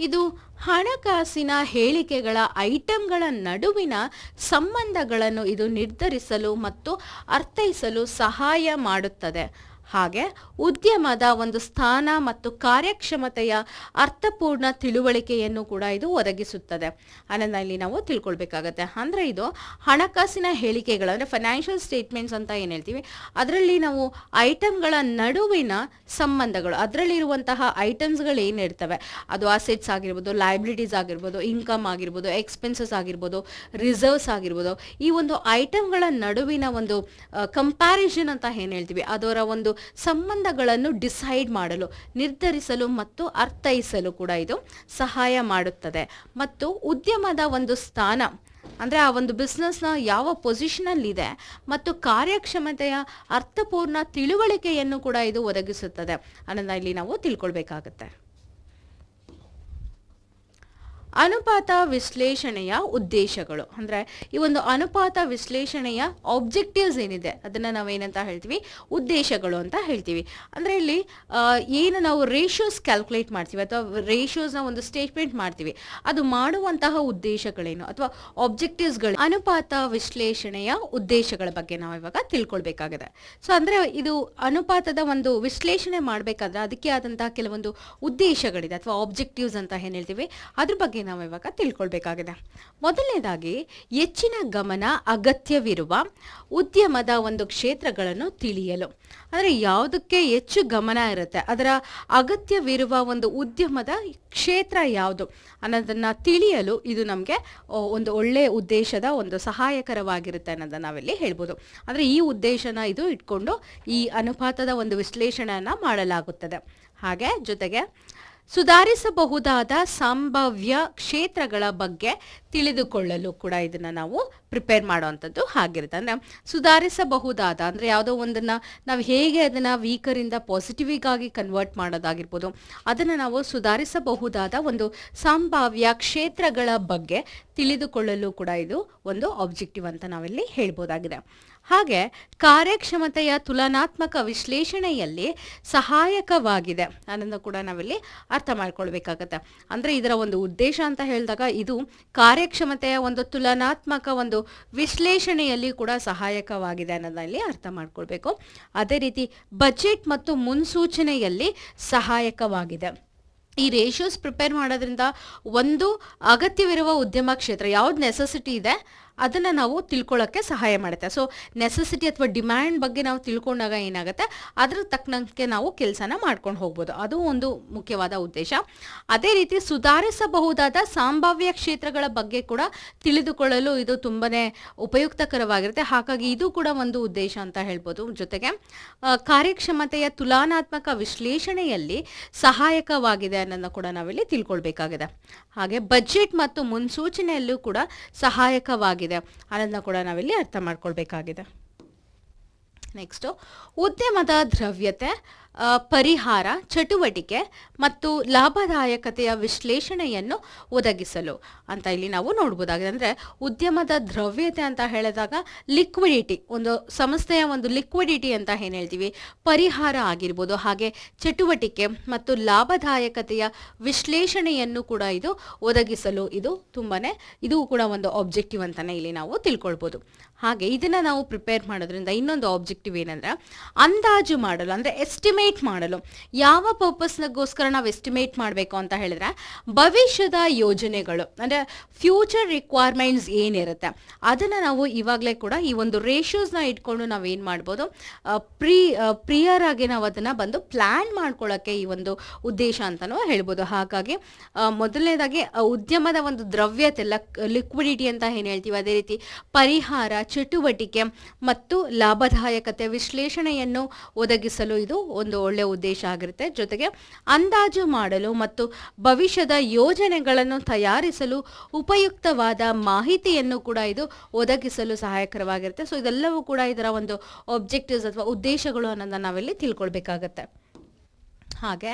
ಇದು ಹಣಕಾಸಿನ ಹೇಳಿಕೆಗಳ ಐಟಂಗಳ ನಡುವಿನ ಸಂಬಂಧಗಳನ್ನು ಇದು ನಿರ್ಧರಿಸಲು ಮತ್ತು ಅರ್ಥೈಸಲು ಸಹಾಯ ಮಾಡುತ್ತದೆ. ಹಾಗೆ ಉದ್ಯಮದ ಒಂದು ಸ್ಥಾನ ಮತ್ತು ಕಾರ್ಯಕ್ಷಮತೆಯ ಅರ್ಥಪೂರ್ಣ ತಿಳುವಳಿಕೆಯನ್ನು ಕೂಡ ಇದು ಒದಗಿಸುತ್ತದೆ. ಅನ್ನೋದನ್ನ ಇಲ್ಲಿ ನಾವು ತಿಳ್ಕೊಳ್ಬೇಕಾಗತ್ತೆ. ಅಂದರೆ ಇದು ಹಣಕಾಸಿನ ಹೇಳಿಕೆಗಳು, ಅಂದರೆ ಫೈನಾನ್ಷಿಯಲ್ ಸ್ಟೇಟ್ಮೆಂಟ್ಸ್ ಅಂತ ಏನು ಹೇಳ್ತೀವಿ? ಅದರಲ್ಲಿ ನಾವು ಐಟಮ್ಗಳ ನಡುವಿನ ಸಂಬಂಧಗಳು, ಅದರಲ್ಲಿರುವಂತಹ ಐಟಮ್ಸ್ಗಳು ಏನಿರ್ತವೆ ಅದು ಅಸೆಟ್ಸ್ ಆಗಿರ್ಬೋದು ಲೈಬಿಲಿಟೀಸ್ ಆಗಿರ್ಬೋದು ಇನ್ಕಮ್ ಆಗಿರ್ಬೋದು ಎಕ್ಸ್ಪೆನ್ಸಸ್ ಆಗಿರ್ಬೋದು ರಿಸರ್ವ್ಸ್ ಆಗಿರ್ಬೋದು. ಈ ಒಂದು ಐಟಮ್ಗಳ ನಡುವಿನ ಒಂದು ಕಂಪ್ಯಾರಿಸನ್ ಅಂತ ಏನು ಹೇಳ್ತೀವಿ? ಅದರ ಒಂದು ಸಂಬಂಧಗಳನ್ನು ಡಿಸೈಡ್ ಮಾಡಲು, ನಿರ್ಧರಿಸಲು ಮತ್ತು ಅರ್ಥೈಸಲು ಕೂಡ ಇದು ಸಹಾಯ ಮಾಡುತ್ತದೆ. ಮತ್ತು ಉದ್ಯಮದ ಒಂದು ಸ್ಥಾನ, ಅಂದರೆ ಆ ಒಂದು ಬಿಸ್ನೆಸ್ನ ಯಾವ ಪೊಸಿಷನಲ್ಲಿದೆ ಮತ್ತು ಕಾರ್ಯಕ್ಷಮತೆಯ ಅರ್ಥಪೂರ್ಣ ತಿಳುವಳಿಕೆಯನ್ನು ಕೂಡ ಇದು ಒದಗಿಸುತ್ತದೆ ಅನ್ನೋದನ್ನ ಇಲ್ಲಿ ನಾವು ತಿಳ್ಕೊಳ್ಬೇಕಾಗತ್ತೆ. ಅನುಪಾತ ವಿಶ್ಲೇಷಣೆಯ ಉದ್ದೇಶಗಳು. ಅಂದರೆ ಈ ಒಂದು ಅನುಪಾತ ವಿಶ್ಲೇಷಣೆಯ ಆಬ್ಜೆಕ್ಟಿವ್ಸ್ ಏನಿದೆ, ಅದನ್ನು ನಾವೇನಂತ ಹೇಳ್ತೀವಿ? ಉದ್ದೇಶಗಳು ಅಂತ ಹೇಳ್ತೀವಿ. ಅಂದರೆ ಇಲ್ಲಿ ಏನು ನಾವು ರೇಷಿಯೋಸ್ ಕ್ಯಾಲ್ಕುಲೇಟ್ ಮಾಡ್ತೀವಿ, ಅಥವಾ ರೇಷಿಯೋಸ್ನ ಒಂದು ಸ್ಟೇಟ್ಮೆಂಟ್ ಮಾಡ್ತೀವಿ. ಅದು ಮಾಡುವಂತಹ ಉದ್ದೇಶಗಳೇನು, ಅಥವಾ ಆಬ್ಜೆಕ್ಟಿವ್ಸ್ಗಳು ಅನುಪಾತ ವಿಶ್ಲೇಷಣೆಯ ಉದ್ದೇಶಗಳ ಬಗ್ಗೆ ನಾವು ಇವಾಗ ತಿಳ್ಕೊಳ್ಬೇಕಾಗಿದೆ. ಸೊ ಅಂದರೆ ಇದು ಅನುಪಾತದ ಒಂದು ವಿಶ್ಲೇಷಣೆ ಮಾಡಬೇಕಾದ್ರೆ ಅದಕ್ಕೆ ಆದಂತಹ ಕೆಲವೊಂದು ಉದ್ದೇಶಗಳಿದೆ, ಅಥವಾ ಆಬ್ಜೆಕ್ಟಿವ್ಸ್ ಅಂತ ಏನು ಹೇಳ್ತೀವಿ? ಅದ್ರ ಬಗ್ಗೆ ನಾವು ಇವಾಗ ತಿಳ್ಕೊಳ್ಬೇಕಾಗಿದೆ. ಮೊದಲನೇದಾಗಿ, ಹೆಚ್ಚಿನ ಗಮನ ಅಗತ್ಯವಿರುವ ಉದ್ಯಮದ ಒಂದು ಕ್ಷೇತ್ರಗಳನ್ನು ತಿಳಿಯಲು. ಅಂದರೆ ಯಾವುದಕ್ಕೆ ಹೆಚ್ಚು ಗಮನ ಇರುತ್ತೆ, ಅದರ ಅಗತ್ಯವಿರುವ ಒಂದು ಉದ್ಯಮದ ಕ್ಷೇತ್ರ ಯಾವುದು ಅನ್ನೋದನ್ನು ತಿಳಿಯಲು ಇದು ನಮಗೆ ಒಂದು ಒಳ್ಳೆಯ ಉದ್ದೇಶದ ಒಂದು ಸಹಾಯಕರವಾಗಿರುತ್ತೆ ಅನ್ನೋದನ್ನ ನಾವಿಲ್ಲಿ ಹೇಳ್ಬೋದು. ಅಂದರೆ ಈ ಉದ್ದೇಶನ ಇದು ಇಟ್ಕೊಂಡು ಈ ಅನುಪಾತದ ಒಂದು ವಿಶ್ಲೇಷಣೆಯನ್ನು ಮಾಡಲಾಗುತ್ತದೆ. ಹಾಗೆ ಜೊತೆಗೆ ಸುಧಾರಿಸಬಹುದಾದ ಸಂಭಾವ್ಯ ಕ್ಷೇತ್ರಗಳ ಬಗ್ಗೆ ತಿಳಿದುಕೊಳ್ಳಲು ಕೂಡ ಇದನ್ನ ನಾವು ಪ್ರಿಪೇರ್ ಮಾಡುವಂಥದ್ದು ಆಗಿರುತ್ತೆ ಅಂದರೆ ಸುಧಾರಿಸಬಹುದಾದ, ಅಂದರೆ ಯಾವುದೋ ಒಂದನ್ನು ನಾವು ಹೇಗೆ ಅದನ್ನು ವೀಕರಿಂದ ಪಾಸಿಟಿವಿಗಾಗಿ ಕನ್ವರ್ಟ್ ಮಾಡೋದಾಗಿರ್ಬೋದು, ಅದನ್ನು ನಾವು ಸುಧಾರಿಸಬಹುದಾದ ಒಂದು ಸಂಭಾವ್ಯ ಕ್ಷೇತ್ರಗಳ ಬಗ್ಗೆ ತಿಳಿದುಕೊಳ್ಳಲು ಕೂಡ ಇದು ಒಂದು ಆಬ್ಜೆಕ್ಟಿವ್ ಅಂತ ನಾವಿಲ್ಲಿ ಹೇಳ್ಬೋದಾಗಿದೆ. ಹಾಗೆ ಕಾರ್ಯಕ್ಷಮತೆಯ ತುಲನಾತ್ಮಕ ವಿಶ್ಲೇಷಣೆಯಲ್ಲಿ ಸಹಾಯಕವಾಗಿದೆ. ಅನ್ನೋದನ್ನು ಕೂಡ ನಾವಿಲ್ಲಿ ಅರ್ಥ ಮಾಡ್ಕೊಳ್ಬೇಕಾಗತ್ತೆ. ಅಂದರೆ ಇದರ ಒಂದು ಉದ್ದೇಶ ಅಂತ ಹೇಳಿದಾಗ ಇದು ಕಾರ್ಯಕ್ಷಮತೆಯ ಒಂದು ತುಲನಾತ್ಮಕ ಒಂದು ವಿಶ್ಲೇಷಣೆಯಲ್ಲಿ ಕೂಡ ಸಹಾಯಕವಾಗಿದೆ ಅನ್ನೋದಲ್ಲಿ ಅರ್ಥ ಮಾಡ್ಕೊಳ್ಬೇಕು. ಅದೇ ರೀತಿ ಬಜೆಟ್ ಮತ್ತು ಮುನ್ಸೂಚನೆಯಲ್ಲಿ ಸಹಾಯಕವಾಗಿದೆ. ಈ ರೇಷಿಯೋಸ್ ಪ್ರಿಪೇರ್ ಮಾಡೋದ್ರಿಂದ ಒಂದು ಅಗತ್ಯವಿರುವ ಉದ್ಯಮ ಕ್ಷೇತ್ರ ಯಾವ್ದು ನೆಸೆಸಿಟಿ ಇದೆ? ಅದನ್ನು ನಾವು ತಿಳ್ಕೊಳ್ಳೋಕ್ಕೆ ಸಹಾಯ ಮಾಡುತ್ತೆ. ಸೊ ನೆಸೆಸಿಟಿ ಅಥವಾ ಡಿಮ್ಯಾಂಡ್ ಬಗ್ಗೆ ನಾವು ತಿಳ್ಕೊಂಡಾಗ ಏನಾಗುತ್ತೆ? ಅದ್ರ ತಕ್ಕನಂಗೆ ನಾವು ಕೆಲಸನ ಮಾಡ್ಕೊಂಡು ಹೋಗ್ಬೋದು. ಅದು ಒಂದು ಮುಖ್ಯವಾದ ಉದ್ದೇಶ. ಅದೇ ರೀತಿ ಸುಧಾರಿಸಬಹುದಾದ ಸಂಭಾವ್ಯ ಕ್ಷೇತ್ರಗಳ ಬಗ್ಗೆ ಕೂಡ ತಿಳಿದುಕೊಳ್ಳಲು ಇದು ತುಂಬನೇ ಉಪಯುಕ್ತಕರವಾಗಿರುತ್ತೆ. ಹಾಗಾಗಿ ಇದು ಕೂಡ ಒಂದು ಉದ್ದೇಶ ಅಂತ ಹೇಳ್ಬೋದು ಜೊತೆಗೆ. ಕಾರ್ಯಕ್ಷಮತೆಯ ತುಲನಾತ್ಮಕ ವಿಶ್ಲೇಷಣೆಯಲ್ಲಿ ಸಹಾಯಕವಾಗಿದೆ ಅನ್ನೋದನ್ನು ಕೂಡ ನಾವಿಲ್ಲಿ ತಿಳ್ಕೊಳ್ಬೇಕಾಗಿದೆ. ಹಾಗೆ ಬಜೆಟ್ ಮತ್ತು ಮುನ್ಸೂಚನೆಯಲ್ಲೂ ಕೂಡ ಸಹಾಯಕವಾಗಿದೆ ಅನ್ನೋದನ್ನ ಕೂಡ ನಾವಿಲ್ಲಿ ಅರ್ಥ ಮಾಡ್ಕೊಳ್ಬೇಕಾಗಿದೆ. ನೆಕ್ಸ್ಟು ಉದ್ಯಮದ ದ್ರವ್ಯತೆ. ಪರಿಹಾರ, ಚಟುವಟಿಕೆ ಮತ್ತು ಲಾಭದಾಯಕತೆಯ ವಿಶ್ಲೇಷಣೆಯನ್ನು ಒದಗಿಸಲು ಅಂತ ಇಲ್ಲಿ ನಾವು ನೋಡ್ಬೋದಾಗಿದೆ. ಅಂದರೆ ಉದ್ಯಮದ ದ್ರವ್ಯತೆ ಅಂತ ಹೇಳಿದಾಗ ಲಿಕ್ವಿಡಿಟಿ ಒಂದು ಸಂಸ್ಥೆಯ ಒಂದು ಲಿಕ್ವಿಡಿಟಿ ಅಂತ ಏನು ಹೇಳ್ತೀವಿ? ಪರಿಹಾರ ಆಗಿರ್ಬೋದು. ಹಾಗೆ ಚಟುವಟಿಕೆ ಮತ್ತು ಲಾಭದಾಯಕತೆಯ ವಿಶ್ಲೇಷಣೆಯನ್ನು ಕೂಡ ಇದು ಒದಗಿಸಲು ಇದು ತುಂಬಾ ಇದು ಕೂಡ ಒಂದು ಆಬ್ಜೆಕ್ಟಿವ್ ಅಂತಲೇ ಇಲ್ಲಿ ನಾವು ತಿಳ್ಕೊಳ್ಬೋದು. ಹಾಗೆ ಇದನ್ನು ನಾವು ಪ್ರಿಪೇರ್ ಮಾಡೋದ್ರಿಂದ ಇನ್ನೊಂದು ಆಬ್ಜೆಕ್ಟಿವ್ ಏನಂದ್ರೆ ಅಂದಾಜು ಮಾಡಲು, ಅಂದರೆ ಎಸ್ಟಿಮೇಟ್ ಮಾಡಲು. ಯಾವ ಪರ್ಪಸ್ಗೋಸ್ಕರ ನಾವು ಎಸ್ಟಿಮೇಟ್ ಮಾಡಬೇಕು ಅಂತ ಹೇಳಿದ್ರೆ, ಭವಿಷ್ಯದ ಯೋಜನೆಗಳು, ಅಂದ್ರೆ ಫ್ಯೂಚರ್ ರಿಕ್ವೈರ್ಮೆಂಟ್ಸ್ ಏನಿರುತ್ತೆ, ಅದನ್ನ ನಾವು ಇವಾಗಲೇ ಕೂಡ ಈ ಒಂದು ರೇಷಿಯೋಸ್ನ ಇಟ್ಕೊಂಡು ನಾವು ಏನು ಮಾಡ್ಬೋದು ಪ್ರೀ ಪ್ರಿಯರ್ ಆಗಿ ನಾವು ಅದನ್ನ ಬಂದು ಪ್ಲ್ಯಾನ್ ಮಾಡ್ಕೊಳ್ಳೋಕ್ಕೆ ಈ ಒಂದು ಉದ್ದೇಶ ಅಂತಲೂ ಹೇಳ್ಬೋದು. ಹಾಗಾಗಿ ಮೊದಲನೇದಾಗಿ ಉದ್ಯಮದ ಒಂದು ದ್ರವ್ಯತೆ ಲಿಕ್ವಿಡಿಟಿ ಅಂತ ಏನು ಹೇಳ್ತೀವಿ, ಅದೇ ರೀತಿ ಪರಿಹಾರ, ಚಟುವಟಿಕೆ ಮತ್ತು ಲಾಭದಾಯಕತೆ ವಿಶ್ಲೇಷಣೆಯನ್ನು ಒದಗಿಸಲು ಇದು ಒಂದು ಒಳ್ಳೆಯ ಉದ್ದೇಶ ಆಗಿರುತ್ತೆ. ಜೊತೆಗೆ ಅಂದಾಜು ಮಾಡಲು ಮತ್ತು ಭವಿಷ್ಯದ ಯೋಜನೆಗಳನ್ನು ತಯಾರಿಸಲು ಉಪಯುಕ್ತವಾದ ಮಾಹಿತಿಯನ್ನು ಕೂಡ ಇದು ಒದಗಿಸಲು ಸಹಾಯಕರವಾಗಿರುತ್ತೆ. ಸೊ ಇದೆಲ್ಲವೂ ಕೂಡ ಇದರ ಒಂದು ಒಬ್ಜೆಕ್ಟಿವ್ಸ್ ಅಥವಾ ಉದ್ದೇಶಗಳು ಅನ್ನೋದನ್ನ ನಾವಿಲ್ಲಿ ತಿಳ್ಕೊಳ್ಬೇಕಾಗತ್ತೆ. ಹಾಗೆ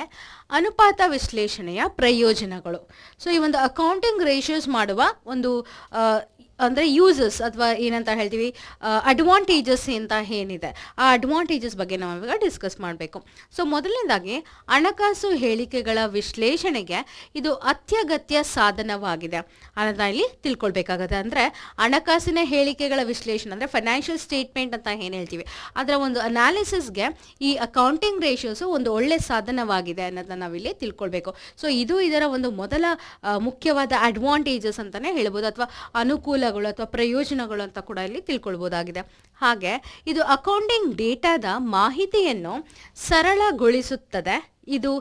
ಅನುಪಾತ ವಿಶ್ಲೇಷಣೆಯ ಪ್ರಯೋಜನಗಳು. ಸೊ ಈ ಒಂದು ಅಕೌಂಟಿಂಗ್ ರೇಷಿಯೋಸ್ ಮಾಡುವ ಒಂದು ಅಂದರೆ ಯೂಸಸ್ ಅಥವಾ ಏನಂತ ಹೇಳ್ತೀವಿ ಅಡ್ವಾಂಟೇಜಸ್ ಅಂತ ಏನಿದೆ, ಆ ಅಡ್ವಾಂಟೇಜಸ್ ಬಗ್ಗೆ ನಾವು ಇವಾಗ ಡಿಸ್ಕಸ್ ಮಾಡಬೇಕು. ಸೊ ಮೊದಲನೇದಾಗಿ ಹಣಕಾಸು ಹೇಳಿಕೆಗಳ ವಿಶ್ಲೇಷಣೆಗೆ ಇದು ಅತ್ಯಗತ್ಯ ಸಾಧನವಾಗಿದೆ. ಅನ್ನೋದನ್ನ ಇಲ್ಲಿ ತಿಳ್ಕೊಳ್ಬೇಕಾಗತ್ತೆ. ಅಂದರೆ ಹಣಕಾಸಿನ ಹೇಳಿಕೆಗಳ ವಿಶ್ಲೇಷಣೆ, ಅಂದರೆ ಫೈನಾನ್ಷಿಯಲ್ ಸ್ಟೇಟ್ಮೆಂಟ್ ಅಂತ ಏನು ಹೇಳ್ತೀವಿ, ಅದರ ಒಂದು ಅನಾಲಿಸಿಸ್ಗೆ ಈ ಅಕೌಂಟಿಂಗ್ ರೇಷಿಯೋಸು ಒಂದು ಒಳ್ಳೆ ಸಾಧನವಾಗಿದೆ ಅನ್ನೋದನ್ನ ನಾವಿಲ್ಲಿ ತಿಳ್ಕೊಳ್ಬೇಕು. ಸೊ ಇದು ಇದರ ಒಂದು ಮೊದಲ ಮುಖ್ಯವಾದ ಅಡ್ವಾಂಟೇಜಸ್ ಅಂತಲೇ ಹೇಳ್ಬೋದು, ಅಥವಾ ಅನುಕೂಲಗಳು ಅಥವಾ ಪ್ರಯೋಜನಗಳು ಅಂತ ಕೂಡ ಇಲ್ಲಿ ತಿಳ್ಕೊಳ್ಬೋದಾಗಿದೆ. ಹಾಗೆ ಇದು ಅಕೌಂಟಿಂಗ್ ಡೇಟಾದ ಮಾಹಿತಿಯನ್ನು ಸರಳಗೊಳಿಸುತ್ತದೆ. ಇದು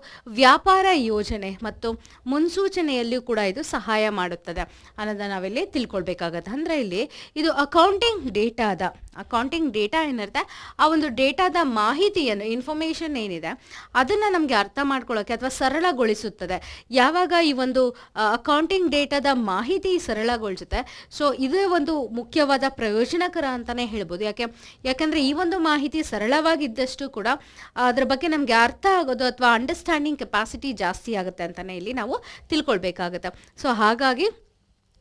ವ್ಯಾಪಾರ ಯೋಜನೆ ಮತ್ತು ಮುನ್ಸೂಚನೆಯಲ್ಲಿಯೂ ಕೂಡ ಇದು ಸಹಾಯ ಮಾಡುತ್ತದೆ. ಅನ್ನೋದನ್ನ ನಾವಿಲ್ಲಿ ತಿಳ್ಕೊಳ್ಬೇಕಾಗತ್ತೆ. ಅಂದರೆ ಇಲ್ಲಿ ಇದು ಅಕೌಂಟಿಂಗ್ ಡೇಟಾದ ಅಕೌಂಟಿಂಗ್ ಡೇಟಾ ಏನಿರುತ್ತೆ ಆ ಒಂದು ಡೇಟಾದ ಮಾಹಿತಿಯನ್ನು ಇನ್ಫಾರ್ಮೇಷನ್ ಏನಿದೆ, ಅದನ್ನು ನಮಗೆ ಅರ್ಥ ಮಾಡ್ಕೊಳ್ಳೋಕೆ ಅಥವಾ ಸರಳಗೊಳಿಸುತ್ತದೆ. ಯಾವಾಗ ಈ ಒಂದು ಅಕೌಂಟಿಂಗ್ ಡೇಟಾದ ಮಾಹಿತಿ ಸರಳಗೊಳಿಸುತ್ತೆ ಸೊ ಇದೇ ಒಂದು ಮುಖ್ಯವಾದ ಪ್ರಯೋಜನಕರ ಅಂತಲೇ ಹೇಳ್ಬೋದು. ಯಾಕೆ, ಯಾಕಂದರೆ ಈ ಒಂದು ಮಾಹಿತಿ ಸರಳವಾಗಿದ್ದಷ್ಟು ಕೂಡ ಅದ್ರ ಬಗ್ಗೆ ನಮಗೆ ಅರ್ಥ ಆಗೋದು ಅಥವಾ ಅಂಡರ್ಸ್ಟ್ಯಾಂಡಿಂಗ್ ಕೆಪಾಸಿಟಿ ಜಾಸ್ತಿ ಆಗುತ್ತೆ ಅಂತಲೇ ಇಲ್ಲಿ ನಾವು ತಿಳ್ಕೊಳ್ಬೇಕಾಗುತ್ತೆ. ಸೊ ಹಾಗಾಗಿ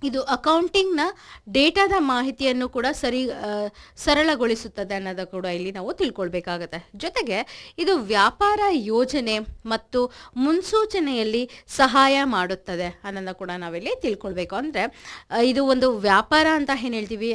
ಇದು ಅಕೌಂಟಿಂಗ್ನ ಡೇಟಾದ ಮಾಹಿತಿಯನ್ನು ಕೂಡ ಸರಿ ಸರಳಗೊಳಿಸುತ್ತದೆ ಅನ್ನೋದು ಕೂಡ ಇಲ್ಲಿ ನಾವು ತಿಳ್ಕೊಳ್ಬೇಕಾಗತ್ತೆ. ಜೊತೆಗೆ ಇದು ವ್ಯಾಪಾರ ಯೋಜನೆ ಮತ್ತು ಮುನ್ಸೂಚನೆಯಲ್ಲಿ ಸಹಾಯ ಮಾಡುತ್ತದೆ ಅನ್ನೋದನ್ನ ಕೂಡ ನಾವಿಲ್ಲಿ ತಿಳ್ಕೊಳ್ಬೇಕು. ಅಂದರೆ ಇದು ಒಂದು ವ್ಯಾಪಾರ ಅಂತ ಏನು ಹೇಳ್ತೀವಿ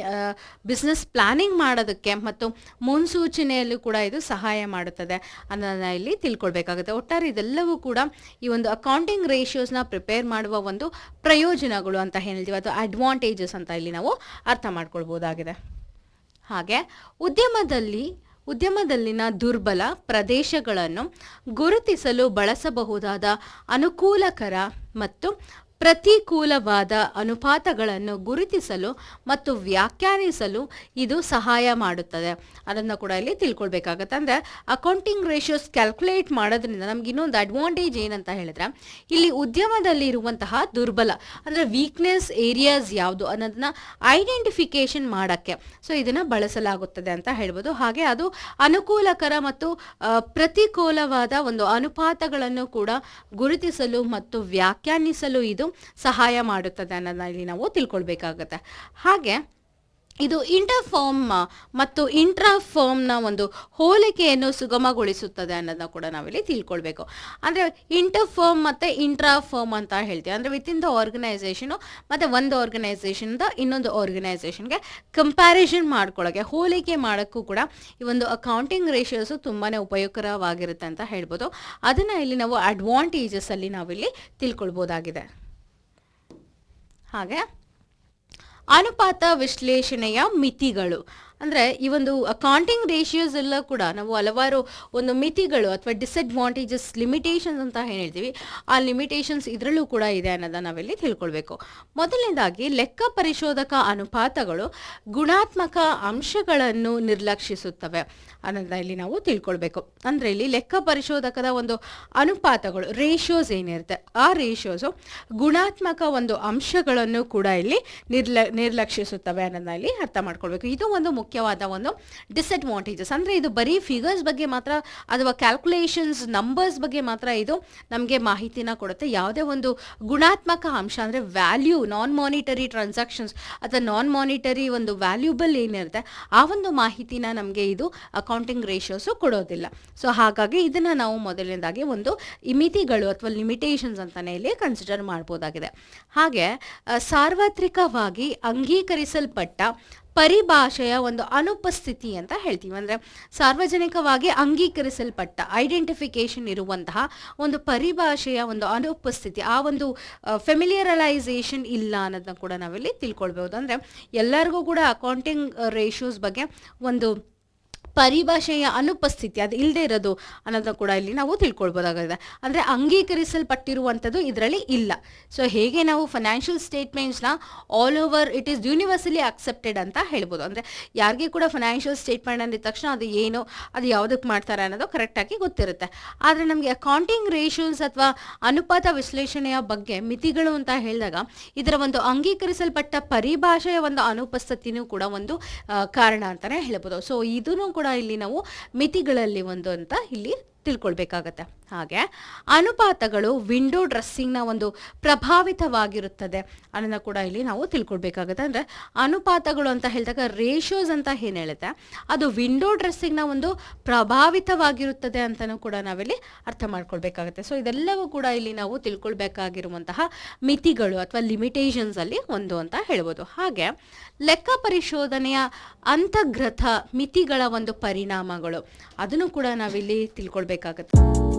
ಬಿಸ್ನೆಸ್ ಪ್ಲಾನಿಂಗ್ ಮಾಡೋದಕ್ಕೆ ಮತ್ತು ಮುನ್ಸೂಚನೆಯಲ್ಲೂ ಕೂಡ ಇದು ಸಹಾಯ ಮಾಡುತ್ತದೆ ಅನ್ನೋದನ್ನ ಇಲ್ಲಿ ತಿಳ್ಕೊಳ್ಬೇಕಾಗುತ್ತೆ. ಒಟ್ಟಾರೆ ಇದೆಲ್ಲವೂ ಕೂಡ ಈ ಒಂದು ಅಕೌಂಟಿಂಗ್ ರೇಷಿಯೋಸ್ನ ಪ್ರಿಪೇರ್ ಮಾಡುವ ಒಂದು ಪ್ರಯೋಜನಗಳು ಅಂತ ಏನ್ ಹೇಳ್ತೀವಿ ಅಥವಾ ಅಡ್ವಾಂಟೇಜಸ್ ಅಂತ ಇಲ್ಲಿ ನಾವು ಅರ್ಥ ಮಾಡ್ಕೊಳ್ಬೋದಾಗಿದೆ. ಹಾಗೆ ಉದ್ಯಮದಲ್ಲಿ, ಉದ್ಯಮದಲ್ಲಿನ ದುರ್ಬಲ ಪ್ರದೇಶಗಳನ್ನು ಗುರುತಿಸಲು ಬಳಸಬಹುದಾದ ಅನುಕೂಲಕರ ಮತ್ತು ಪ್ರತಿಕೂಲವಾದ ಅನುಪಾತಗಳನ್ನು ಗುರುತಿಸಲು ಮತ್ತು ವ್ಯಾಖ್ಯಾನಿಸಲು ಇದು ಸಹಾಯ ಮಾಡುತ್ತದೆ. ಅದನ್ನು ಕೂಡ ಇಲ್ಲಿ ತಿಳ್ಕೊಳ್ಬೇಕಾಗತ್ತೆ. ಅಂದರೆ ಅಕೌಂಟಿಂಗ್ ರೇಷಿಯೋಸ್ ಕ್ಯಾಲ್ಕುಲೇಟ್ ಮಾಡೋದ್ರಿಂದ ನಮ್ಗೆ ಇನ್ನೊಂದು ಅಡ್ವಾಂಟೇಜ್ ಏನಂತ ಹೇಳಿದ್ರೆ, ಇಲ್ಲಿ ಉದ್ಯಮದಲ್ಲಿ ಇರುವಂತಹ ದುರ್ಬಲ, ಅಂದರೆ ವೀಕ್ನೆಸ್ ಏರಿಯಾಸ್ ಯಾವುದು ಅನ್ನೋದನ್ನ ಐಡೆಂಟಿಫಿಕೇಶನ್ ಮಾಡೋಕ್ಕೆ ಸೊ ಇದನ್ನು ಬಳಸಲಾಗುತ್ತದೆ ಅಂತ ಹೇಳ್ಬೋದು. ಹಾಗೆ ಅದು ಅನುಕೂಲಕರ ಮತ್ತು ಪ್ರತಿಕೂಲವಾದ ಒಂದು ಅನುಪಾತಗಳನ್ನು ಕೂಡ ಗುರುತಿಸಲು ಮತ್ತು ವ್ಯಾಖ್ಯಾನಿಸಲು ಇದು ಸಹಾಯ ಮಾಡುತ್ತದೆ ಅನ್ನೋದನ್ನ ಇಲ್ಲಿ ನಾವು ತಿಳ್ಕೊಳ್ಬೇಕಾಗುತ್ತೆ. ಹಾಗೆ ಇದು ಇಂಟರ್ಫಾರ್ಮ್ ಮತ್ತು ಇಂಟ್ರಾಫಾರ್ಮ್ನ ಒಂದು ಹೋಲಿಕೆಯನ್ನು ಸುಗಮಗೊಳಿಸುತ್ತದೆ ಅನ್ನೋದನ್ನ ಕೂಡ ನಾವಿಲ್ಲಿ ತಿಳ್ಕೊಳ್ಬೇಕು. ಅಂದರೆ ಇಂಟರ್ಫಾರ್ಮ್ ಮತ್ತು ಇಂಟ್ರಾಫಾರ್ಮ್ ಅಂತ ಹೇಳ್ತೀವಿ. ಅಂದರೆ ವಿತಿನ್ ದ ಆರ್ಗನೈಸೇಷನು ಮತ್ತು ಒಂದು ಆರ್ಗನೈಸೇಷನ್ದ ಇನ್ನೊಂದು ಆರ್ಗನೈಸೇಷನ್ಗೆ ಕಂಪ್ಯಾರಿಸನ್ ಮಾಡ್ಕೊಳ್ಳೋಕೆ, ಹೋಲಿಕೆ ಮಾಡೋಕ್ಕೂ ಕೂಡ ಈ ಒಂದು ಅಕೌಂಟಿಂಗ್ ರೇಷಿಯೋಸು ತುಂಬಾ ಉಪಯುಕ್ತವಾಗಿರುತ್ತೆ ಅಂತ ಹೇಳ್ಬೋದು. ಅದನ್ನು ಇಲ್ಲಿ ನಾವು ಅಡ್ವಾಂಟೇಜಸ್ ಅಲ್ಲಿ ನಾವಿಲ್ಲಿ ತಿಳ್ಕೊಳ್ಬೋದಾಗಿದೆ. ಹಾಗೆ ಅನುಪಾತ ವಿಶ್ಲೇಷಣೆಯ ಮಿತಿಗಳು. ಅಂದರೆ ಈ ಒಂದು ಅಕೌಂಟಿಂಗ್ ರೇಷಿಯೋಸ್ ಎಲ್ಲ ಕೂಡ ನಾವು ಹಲವಾರು ಒಂದು ಮಿತಿಗಳು ಅಥವಾ ಡಿಸ್ಅಡ್ವಾಂಟೇಜಸ್ ಲಿಮಿಟೇಷನ್ಸ್ ಅಂತ ಏನು ಹೇಳ್ತೀವಿ. ಆ ಲಿಮಿಟೇಷನ್ಸ್ ಇದರಲ್ಲೂ ಕೂಡ ಇದೆ ಅನ್ನೋದನ್ನ ನಾವಿಲ್ಲಿ ತಿಳ್ಕೊಳ್ಬೇಕು. ಮೊದಲನೇದಾಗಿ ಲೆಕ್ಕ ಪರಿಶೋಧಕ ಅನುಪಾತಗಳು ಗುಣಾತ್ಮಕ ಅಂಶಗಳನ್ನು ನಿರ್ಲಕ್ಷಿಸುತ್ತವೆ ಅನ್ನೋದನ್ನ ಇಲ್ಲಿ ನಾವು ತಿಳ್ಕೊಳ್ಬೇಕು. ಅಂದರೆ ಇಲ್ಲಿ ಲೆಕ್ಕ ಪರಿಶೋಧಕದ ಒಂದು ಅನುಪಾತಗಳು ರೇಷಿಯೋಸ್ ಏನಿರುತ್ತೆ, ಆ ರೇಷಿಯೋಸು ಗುಣಾತ್ಮಕ ಒಂದು ಅಂಶಗಳನ್ನು ಕೂಡ ಇಲ್ಲಿ ನಿರ್ಲ, ನಿರ್ಲಕ್ಷಿಸುತ್ತವೆ ಅನ್ನೋದನ್ನ ಇಲ್ಲಿ ಅರ್ಥ ಮಾಡ್ಕೊಳ್ಬೇಕು. ಇದು ಒಂದು ಮುಖ್ಯವಾದ ಒಂದು ಡಿಸ್ಅಡ್ವಾಂಟೇಜಸ್ ಅಂದರೆ ಇದು ಬರೀ ಫಿಗರ್ಸ್ ಬಗ್ಗೆ ಮಾತ್ರ ಅಥವಾ ಕ್ಯಾಲ್ಕುಲೇಷನ್ಸ್ ನಂಬರ್ಸ್ ಬಗ್ಗೆ ಮಾತ್ರ ಇದು ನಮಗೆ ಮಾಹಿತಿನ ಕೊಡುತ್ತೆ. ಯಾವುದೇ ಒಂದು ಗುಣಾತ್ಮಕ ಅಂಶ, ಅಂದರೆ ವ್ಯಾಲ್ಯೂ ನಾನ್ ಮಾನಿಟರಿ ಟ್ರಾನ್ಸಾಕ್ಷನ್ಸ್ ಅಥವಾ ನಾನ್ ಮಾನಿಟರಿ ಒಂದು ವ್ಯಾಲ್ಯೂಬಲ್ ಏನಿರುತ್ತೆ, ಆ ಒಂದು ಮಾಹಿತಿನ ನಮಗೆ ಇದು ಅಕೌಂಟಿಂಗ್ ರೇಷಿಯೋಸು ಕೊಡೋದಿಲ್ಲ. ಸೊ ಹಾಗಾಗಿ ಇದನ್ನು ನಾವು ಮೊದಲನೇದಾಗಿ ಒಂದು ಇಮಿತಿಗಳು ಮಿತಿಗಳು ಅಥವಾ ಲಿಮಿಟೇಷನ್ಸ್ ಅಂತಲೇ ಇಲ್ಲಿ ಕನ್ಸಿಡರ್ ಮಾಡ್ಬೋದಾಗಿದೆ. ಹಾಗೆ ಸಾರ್ವತ್ರಿಕವಾಗಿ ಅಂಗೀಕರಿಸಲ್ಪಟ್ಟ ಪರಿಭಾಷೆಯ ಒಂದು ಅನುಪಸ್ಥಿತಿ ಅಂತ ಹೇಳ್ತೀವಿ. ಅಂದರೆ ಸಾರ್ವಜನಿಕವಾಗಿ ಅಂಗೀಕರಿಸಲ್ಪಟ್ಟ ಐಡೆಂಟಿಫಿಕೇಶನ್ ಇರುವಂತಹ ಒಂದು ಪರಿಭಾಷೆಯ ಒಂದು ಅನುಪಸ್ಥಿತಿ, ಆ ಒಂದು ಫೆಮಿಲಿಯರಲೈಸೇಷನ್ ಇಲ್ಲ ಅನ್ನೋದನ್ನ ಕೂಡ ನಾವಿಲ್ಲಿ ತಿಳ್ಕೊಳ್ಬೋದು. ಅಂದರೆ ಎಲ್ಲರಿಗೂ ಕೂಡ ಅಕೌಂಟಿಂಗ್ ರೇಷಿಯೋಸ್ ಬಗ್ಗೆ ಒಂದು ಪರಿಭಾಷೆಯ ಅನುಪಸ್ಥಿತಿ, ಅದು ಇಲ್ಲದೆ ಇರೋದು ಅನ್ನೋದನ್ನ ಕೂಡ ಇಲ್ಲಿ ನಾವು ತಿಳ್ಕೊಳ್ಬೋದಾಗಿದೆ. ಅಂದರೆ ಅಂಗೀಕರಿಸಲ್ಪಟ್ಟಿರುವಂಥದ್ದು ಇದರಲ್ಲಿ ಇಲ್ಲ. ಸೊ ಹೇಗೆ ನಾವು financial ಸ್ಟೇಟ್ಮೆಂಟ್ಸ್ನ all over it is universally accepted ಅಂತ ಹೇಳ್ಬೋದು. ಅಂದರೆ ಯಾರಿಗೆ ಕೂಡ ಫೈನಾನ್ಷಿಯಲ್ ಸ್ಟೇಟ್ಮೆಂಟ್ ಅಂದಿದ ತಕ್ಷಣ ಅದು ಏನು, ಅದು ಯಾವುದಕ್ಕೆ ಮಾಡ್ತಾರೆ ಅನ್ನೋದು ಕರೆಕ್ಟಾಗಿ ಗೊತ್ತಿರುತ್ತೆ. ಆದರೆ ನಮಗೆ ಅಕೌಂಟಿಂಗ್ ರೇಷಿಯೋಸ್ ಅಥವಾ ಅನುಪಾತ ವಿಶ್ಲೇಷಣೆಯ ಬಗ್ಗೆ ಮಿತಿಗಳು ಅಂತ ಹೇಳಿದಾಗ ಇದರ ಒಂದು ಅಂಗೀಕರಿಸಲ್ಪಟ್ಟ ಪರಿಭಾಷೆಯ ಒಂದು ಅನುಪಸ್ಥಿತಿನೂ ಕೂಡ ಒಂದು ಕಾರಣ ಅಂತಲೇ ಹೇಳ್ಬೋದು. ಸೊ ಇದೂ ಕೂಡ ಇಲ್ಲಿ ನಾವು ಮಿತಿಗಳಲ್ಲಿ ಒಂದು ಅಂತ ಇಲ್ಲಿ ತಿಳ್ಕೊಳ್ಬೇಕಾಗತ್ತೆ. ಹಾಗೆ ಅನುಪಾತಗಳು ವಿಂಡೋ ಡ್ರೆಸ್ಸಿಂಗ್ನ ಒಂದು ಪ್ರಭಾವಿತವಾಗಿರುತ್ತದೆ ಅನ್ನೋದನ್ನ ಕೂಡ ಇಲ್ಲಿ ನಾವು ತಿಳ್ಕೊಳ್ಬೇಕಾಗತ್ತೆ. ಅಂದರೆ ಅನುಪಾತಗಳು ಅಂತ ಹೇಳಿದಾಗ ರೇಷಿಯೋಸ್ ಅಂತ ಏನು ಹೇಳುತ್ತೆ? ಅದು ವಿಂಡೋ ಡ್ರೆಸ್ಸಿಂಗ್ನ ಒಂದು ಪ್ರಭಾವಿತವಾಗಿರುತ್ತದೆ ಅಂತಲೂ ಕೂಡ ನಾವಿಲ್ಲಿ ಅರ್ಥ ಮಾಡ್ಕೊಳ್ಬೇಕಾಗತ್ತೆ. ಸೊ ಇದೆಲ್ಲವೂ ಕೂಡ ಇಲ್ಲಿ ನಾವು ತಿಳ್ಕೊಳ್ಬೇಕಾಗಿರುವಂತಹ ಮಿತಿಗಳು ಅಥವಾ ಲಿಮಿಟೇಷನ್ಸ್ ಅಲ್ಲಿ ಒಂದು ಅಂತ ಹೇಳ್ಬೋದು. ಹಾಗೆ ಲೆಕ್ಕ ಪರಿಶೋಧನೆಯ ಅಂತಗ್ರಥ ಮಿತಿಗಳ ಒಂದು ಪರಿಣಾಮಗಳು ಅದನ್ನು ಕೂಡ ನಾವಿಲ್ಲಿ ತಿಳ್ಕೊಳ್ಬೇಕಾಗತ್ತೆ